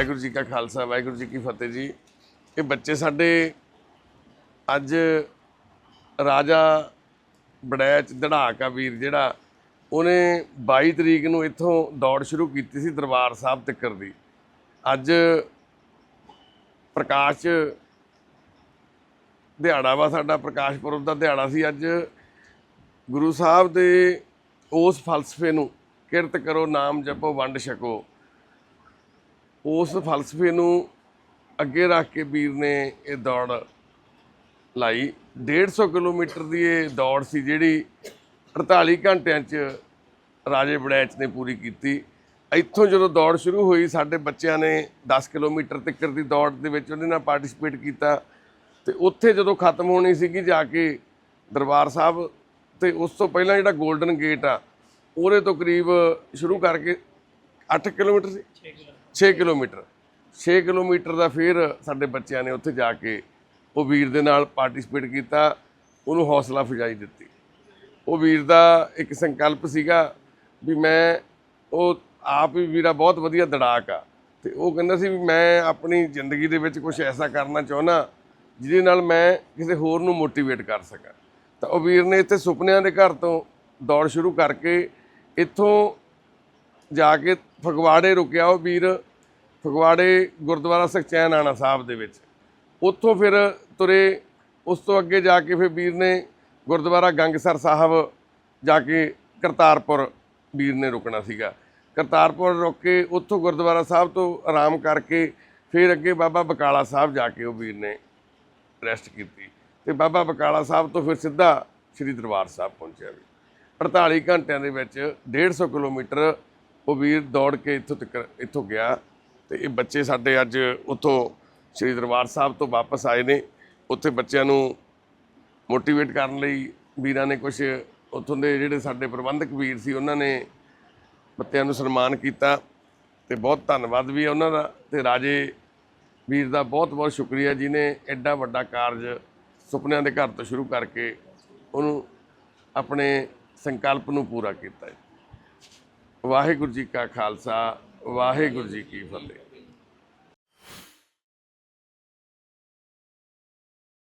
ਵਾਹਿਗੁਰੂ ਜੀ ਕਾ ਖਾਲਸਾ, ਵਾਹਿਗੁਰੂ ਜੀ ਕੀ ਫਤਿਹ ਜੀ। ਇਹ ਬੱਚੇ ਸਾਡੇ ਅੱਜ ਰਾਜਾ ਬੜੈਚ ਦੜਾਕਾ ਵੀਰ ਜਿਹੜਾ, ਉਹਨੇ 22 ਤਰੀਕ ਨੂੰ ਇੱਥੋਂ ਦੌੜ ਸ਼ੁਰੂ ਕੀਤੀ ਸੀ ਦਰਬਾਰ ਸਾਹਿਬ ਤੱਕਰ ਦੀ। ਅੱਜ ਪ੍ਰਕਾਸ਼ ਦਿਹਾੜਾ ਵਾ ਸਾਡਾ, ਪ੍ਰਕਾਸ਼ ਪੁਰਬ ਦਾ ਦਿਹਾੜਾ ਸੀ। ਅੱਜ ਗੁਰੂ ਸਾਹਿਬ ਦੇ ਉਸ ਫਲਸਫੇ ਨੂੰ ਕਿਰਤ ਕਰੋ, ਨਾਮ ਜਪੋ, ਵੰਡ ਛਕੋ। ਉਸ ਫਲਸਫੇ ਨੂੰ ਅੱਗੇ ਰੱਖ ਕੇ ਵੀਰ ਨੇ ਇਹ ਦੌੜ ਲਾਈ। 150 ਕਿਲੋਮੀਟਰ ਦੀ ਇਹ ਦੌੜ ਸੀ ਜਿਹੜੀ 48 ਘੰਟਿਆਂ 'ਚ ਰਾਜੇ ਬੜੈਚ ਨੇ ਪੂਰੀ ਕੀਤੀ। ਇੱਥੋਂ ਜਦੋਂ ਦੌੜ ਸ਼ੁਰੂ ਹੋਈ, ਸਾਡੇ ਬੱਚਿਆਂ ਨੇ 10 ਕਿਲੋਮੀਟਰ ਤੱਕ ਦੀ ਦੌੜ ਦੇ ਵਿੱਚ ਉਹਦੇ ਨਾਲ ਪਾਰਟਿਸਿਪੇਟ ਕੀਤਾ ਤੇ ਉੱਥੇ ਜਦੋਂ ਖਤਮ ਹੋਣੀ ਸੀਗੀ ਜਾ ਕੇ ਦਰਬਾਰ ਸਾਹਿਬ ਤੇ ਉਸ ਤੋਂ ਪਹਿਲਾਂ ਜਿਹੜਾ 골ਡਨ ਗੇਟ ਆ, ਉਹਦੇ ਤੋਂ ਕਰੀਬ ਸ਼ੁਰੂ ਕਰਕੇ 8 ਕਿਲੋਮੀਟਰ ਸੀ? 6 ਕਿਲੋਮੀਟਰ। 6 ਕਿਲੋਮੀਟਰ ਦਾ ਫਿਰ ਸਾਡੇ ਬੱਚਿਆਂ ਨੇ ਉੱਥੇ ਜਾ ਕੇ ਉਹ ਵੀਰ ਦੇ ਨਾਲ ਪਾਰਟਿਸਿਪੇਟ ਕੀਤਾ, ਉਹਨੂੰ ਹੌਸਲਾ ਫਜਾਈ ਦਿੱਤੀ। ਉਹ ਵੀਰ ਦਾ ਇੱਕ ਸੰਕਲਪ ਸੀਗਾ ਵੀ ਮੈਂ, ਉਹ ਆਪ ਹੀ ਵੀਰਾ ਬਹੁਤ ਵਧੀਆ ਦੜਾਕ ਆ। ਤੇ ਉਹ ਕਹਿੰਦਾ ਸੀ ਵੀ ਮੈਂ ਆਪਣੀ ਜ਼ਿੰਦਗੀ ਦੇ ਵਿੱਚ ਕੁਝ ਐਸਾ ਕਰਨਾ ਚਾਹੁੰਦਾ ਜਿਹਦੇ ਨਾਲ ਮੈਂ ਕਿਸੇ ਹੋਰ ਨੂੰ ਮੋਟੀਵੇਟ ਕਰ ਸਕਾਂ। ਤਾਂ ਉਹ ਵੀਰ ਨੇ ਇੱਥੇ ਸੁਪਨਿਆਂ ਦੇ ਘਰ ਤੋਂ ਦੌੜ ਸ਼ੁਰੂ ਕਰਕੇ ਇੱਥੋਂ ਜਾ ਕੇ ਫਗਵਾੜੇ ਰੁਕਿਆ ਉਹ ਵੀਰ। ਫਗਵਾੜੇ ਗੁਰਦੁਆਰਾ ਸਖਚੈਨ ਆਣਾ ਸਾਹਿਬ ਦੇ ਵਿੱਚ। ਉੱਥੋਂ ਫਿਰ ਤੁਰੇ, ਉਸ ਤੋਂ ਅੱਗੇ ਜਾ ਕੇ ਫਿਰ ਵੀਰ ਨੇ ਗੁਰਦੁਆਰਾ ਗੰਗਸਰ ਸਾਹਿਬ ਜਾ ਕੇ ਕਰਤਾਰਪੁਰ ਵੀਰ ਨੇ ਰੁਕਣਾ ਸੀਗਾ। ਕਰਤਾਰਪੁਰ ਰੁਕ ਕੇ ਉੱਥੋਂ ਗੁਰਦੁਆਰਾ ਸਾਹਿਬ ਤੋਂ ਆਰਾਮ ਕਰਕੇ ਫਿਰ ਅੱਗੇ ਬਾਬਾ ਬਕਾਲਾ ਸਾਹਿਬ ਜਾ ਕੇ ਉਹ ਵੀਰ ਨੇ ਰੈਸਟ ਕੀਤੀ। ਤੇ ਬਾਬਾ ਬਕਾਲਾ ਸਾਹਿਬ ਤੋਂ ਫਿਰ ਸਿੱਧਾ ਸ੍ਰੀ ਦਰਬਾਰ ਸਾਹਿਬ ਪਹੁੰਚਿਆ ਵੀ। 48 ਘੰਟਿਆਂ ਦੇ ਵਿੱਚ 150 ਕਿਲੋਮੀਟਰ ਉਹ ਵੀਰ ਦੌੜ ਕੇ ਇੱਥੋਂ ਤੱਕ, ਇੱਥੋਂ ਗਿਆ। ਤੇ ਇਹ ਬੱਚੇ ਸਾਡੇ ਅੱਜ ਉੱਥੋਂ ਸ੍ਰੀ ਦਰਬਾਰ ਸਾਹਿਬ ਤੋਂ ਵਾਪਸ ਆਏ ਨੇ। ਉੱਥੇ ਬੱਚਿਆਂ ਨੂੰ ਮੋਟੀਵੇਟ ਕਰਨ ਲਈ ਵੀਰਾਂ ਨੇ ਕੁਝ ਉੱਥੋਂ ਦੇ ਜਿਹੜੇ ਸਾਡੇ ਪ੍ਰਬੰਧਕ ਵੀਰ ਸੀ, ਉਹਨਾਂ ਨੇ ਬੱਚਿਆਂ ਨੂੰ ਸਨਮਾਨ ਕੀਤਾ ਤੇ ਬਹੁਤ ਧੰਨਵਾਦ ਵੀ ਹੈ ਉਹਨਾਂ ਦਾ ਤੇ ਰਾਜੇ ਵੀਰ ਦਾ ਬਹੁਤ ਬਹੁਤ ਸ਼ੁਕਰੀਆ ਜਿਨੇ ਐਡਾ ਵੱਡਾ ਕਾਰਜ ਸੁਪਨਿਆਂ ਦੇ ਘਰ ਤੋਂ ਸ਼ੁਰੂ ਕਰਕੇ ਉਹਨੂੰ ਆਪਣੇ ਸੰਕਲਪ ਨੂੰ ਪੂਰਾ ਕੀਤਾ ਹੈ। ਵਾਹਿਗੁਰੂ ਜੀ ਕਾ ਖਾਲਸਾ ਵਾਹਿਗੁਰੂ ਜੀ ਕੀ ਫਤਿਹ।